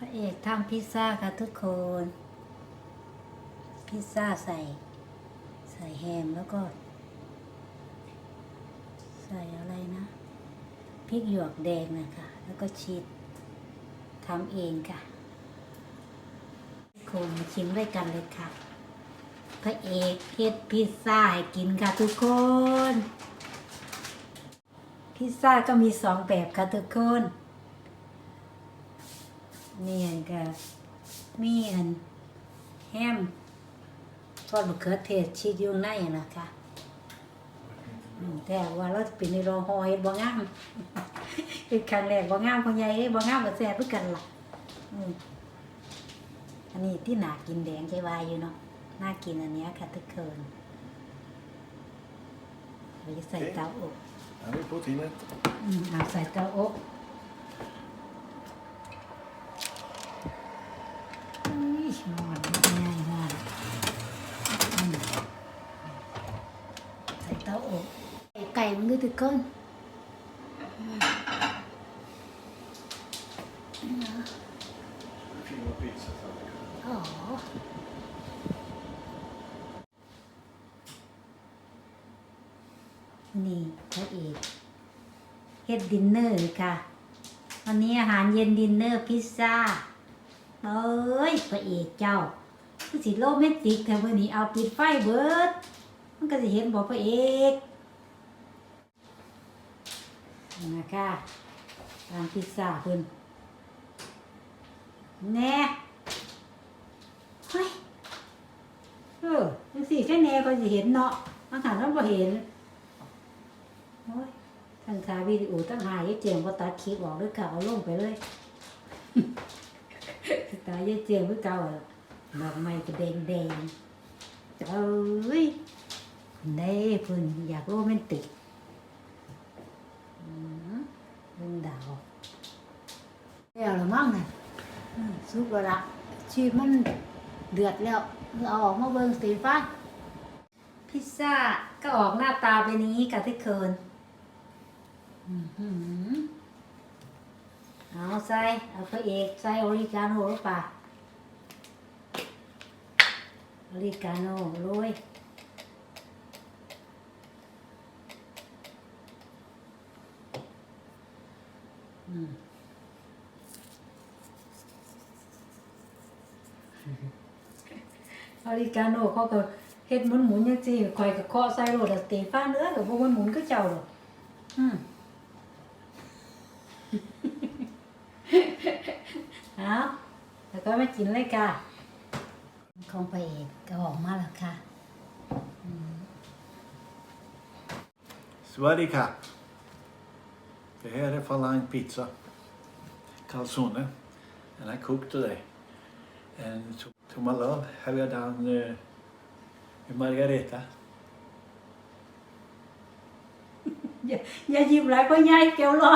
พระเอกทำพิซซ่าค่ะทุกคน พิซซ่าใส่ ใส่แฮมแล้วก็ ใส่อะไรนะพริกหยวกแดงนะคะ แล้วก็ชีสทำเองค่ะทุกคนมาชิมด้วยกันเลยค่ะ พระเอกเฮ็ดพิซซ่าให้กินค่ะทุกคน พิซซ่าก็มีสองแบบค่ะทุกคน นี่อันก็มีอันแฮมทอดมะเขือเทศชีสอยู่ในอะนะคะอืมแต่ว่าเราเป็นในรอฮอยบ่งามเป็นครั้งแรกบ่งามพ่อใหญ่เอ้ยบ่งามก็แซ่บคือกันล่ะอืมอันนี้ที่น่ากินแดงใจวายอยู่เนาะน่ากินอันเนี้ยค่ะทุกคนเราจะใส่เตาอบ Ja, vi är på tiden. อืมเอาใส่เตาอบอุ้ยหอนง่ายหอนอืมใส่เตาอบ ไก่มันก็ตึกก้น Fina pizza. อ๋อนี่พระเอกเฮ็ดดินเนอร์ค่ะ วันนี้อาหารเย็นดินเนอร์พิซซ่าเอ้ยพระเอกเจ้าคือสิโรแมนติกแต่วันนี้เอาปิดไฟเบิด มันก็จะเห็นบอกพระเอก นะคะทานพิซซ่าเพิ่นแน่เฮ้ยเออจังสี่แค่แน่ก็จะเห็นเนาะบางครั้งเราบ่เห็นโอ้ยทั้งถ่ายวิดีโอทั้งหายายเจียงก็ตัดคลิปออกด้วยค่ะเอาลงไปเลยตายายเจียงคือเก่าอะดอกไม้ก็แดงแดงๆเอ้ยเน่เพิ่นอยากโรแมนติก มเรื่องดาวแล้วละมั้งน่ะอืมสุกแล้วละชีมันเดือดแล้วเอาออกมาเบิ่งสีฟันพิซซ่าก็ออกหน้าตาเป็นอย่างนี้กับที่เคินอ๋อหือเอาใส่เอาพระเอกใส่ออริกาโน่หรือเปล่าออริกาโน่โรย อืมออริกาโน่เขาก็เฮ็ดหมุนหมุนๆยังสิคอยกับเคาะใส่โรดอะสเตฟานเนื้อกับพวกมันหมุนก็เจ้าหรอกอืมเอาแล้วก็มากินเลยค่ะของไปเอกก็ออกมาแล้วค่ะ Swadika. Det här är Falang pizza. Calzone. And I cooked today. And to, to my love have I done uh, margarita. อย่าอย่าหยิบหลายก็ยายเกี่ยวรอ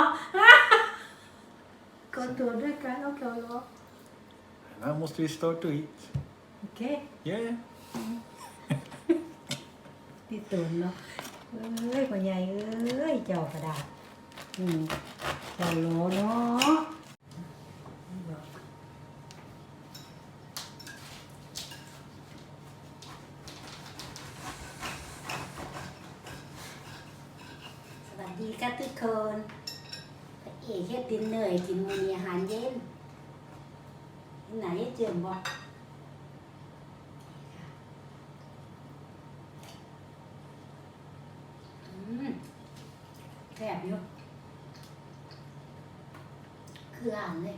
ก็ตัวด้วยกันแล้วเกี่ยวรอ And now måste vi start to eat. โอเค Yeah. ที่ตุนเนาะเอ้ย พ่อใหญ่เอ้ยเจ้ากระดาษอืมเจ้าโหลเนาะสวัสดีครับทุกคนพระเอกเฮ็ดดินเนอร์ให้กินมื้อนี้อาหารเย็นที่ไหนเจียมบ่ อืมแซ่บอยู่คืออ่านเลย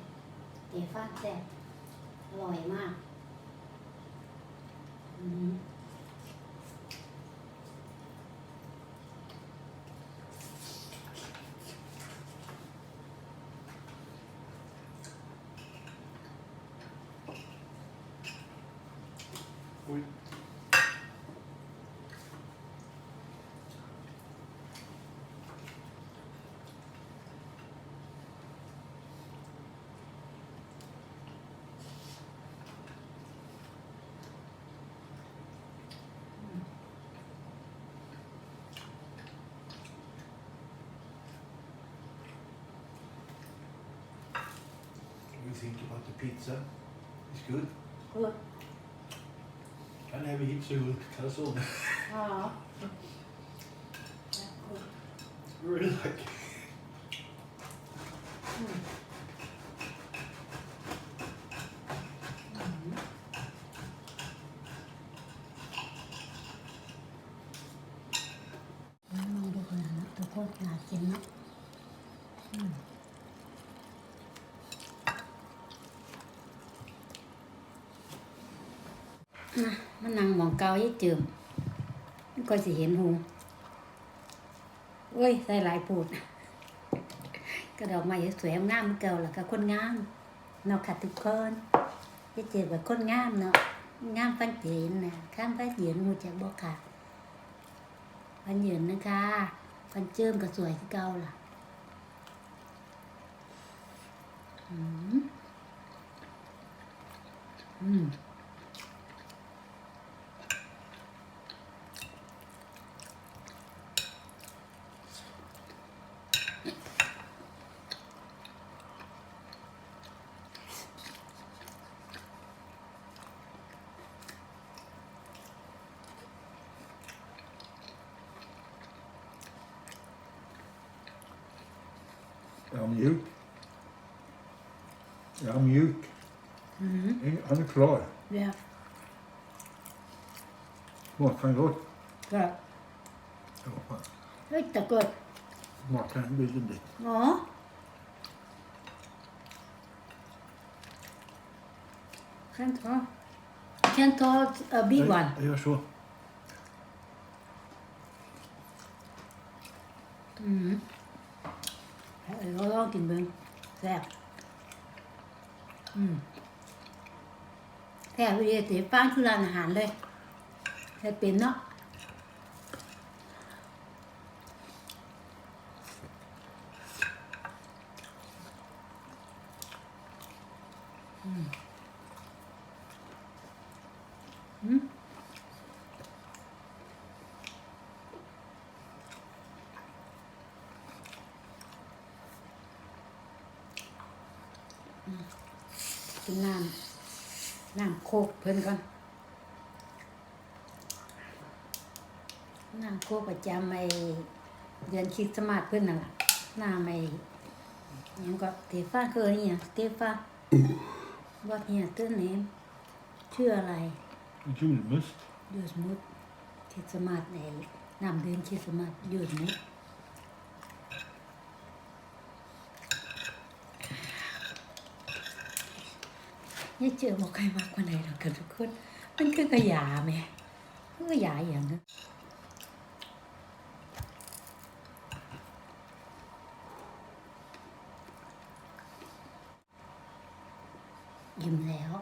เตี๋ยวฟ้าแซ่บอร่อย มาก you think about the pizza? It's good. เออ I never eat so good calzone. อ๋อ really like. มองดูคนนะตัวโคตรน่ากินเนาะ นะมันนั่งหมองเกายี่เจิมมันก็สิเห็นหูเอ้ยใส่หลายปูดกระดอกไม้สวยงามเหมือนเก่าแล้วก็คนงามเนาะค่ะทุกคนยี่เจิมแบบคนงามเนาะงามฟันเจนนะข้ามฟันเยืนมูจากบอกค่ะฟันเหยินนะคะฟันเจิมก็สวยที่เก่าล่ะอืมอืม mjuk. Ja, mjuk. อืม Han är klar. เดี๋ยว Smakar han gott? ก็ Ja, fan. เฮ้ยแต่เกิด Smakar han väldigt. อ๋อขั้นทอขั้นทอเอ่อบีวัน Jag gör så. อื มเออเราลองกินเบิ้งแซ่บอืมแซ่บวิเดียติฟ้านคือร้านอาหารเลยแซ่บเป็นเนาะอืมอืม นน้ำน้ำโคกเพิ่นก่อนน้ำโคกประจำไอเดือนคริดสต์มาสเพิ่นนั่นล่ะน้ำไอหยังก็สเตฟานเคยนี่ยังสเตฟานว่าเฮียตื้นเนมชื่ออะไร Julmust. ยูสมุดคริดสต์มา สไอน้ำเดือนคริดสต์มาสยูสมุดนี่เจอบอกใครมากกว่าไหนหรอกกันทุกคน มันคือกระยาไหมคือกระยาอย่างนั้นยิ้มแล้ว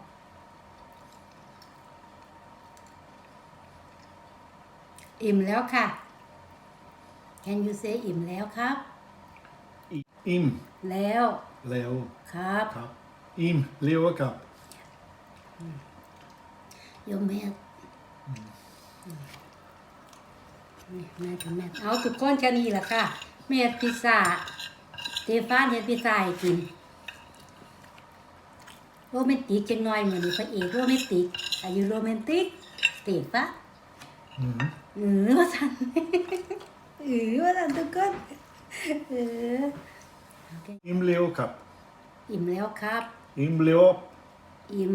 อิ่มแล้วค่ะ Can you say อิ่มแล้วครับ Im. แล้ว Leo. ครับ Kapp. Im. Leo kapp. โยมแม่นี่แม่กับแม่เอาทุกคนแค่นี้แหละค่ะแม่เฮ็ดพิซซ่าสเตฟานเฮ็ดพิซซ่าให้กินโรแมนติกจังหน่อยเหมือนพระเอกโรแมนติกอายุโรแมนติกสเตฟาน Mm. เออว่าสันเออว่าสันทุกคนเออโอเค Im Leo kapp. อิ่มแล้วครับ Im Leo. อิ่ม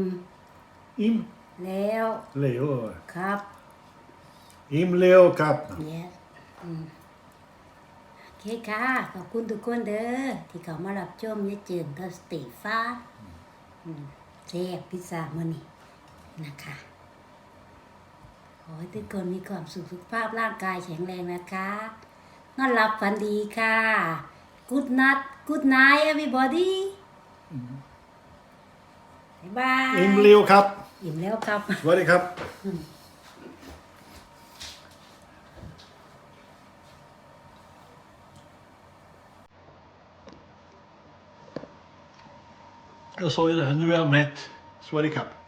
Im แล้ว Leo. ครับ Im Leo kapp. yes อืมโอเคค่ะ ขอบคุณทุกคนเด้อ ที่เขามารับชมยายเจิมกับสเตฟ้าอืมแซ่บพิซซ่ามื้อนี้นะคะขอให้ทุกคนมีความสุขสุขภาพร่างกายแข็งแรงนะคะนอนหลับฝันดีค่ะ Good night Good night everybody บ๊ายบาย Im Leo kapp. อิ่มแล้วครับ Svar kapp. Jag sa ju det, nu är jag mätt. Svar kapp.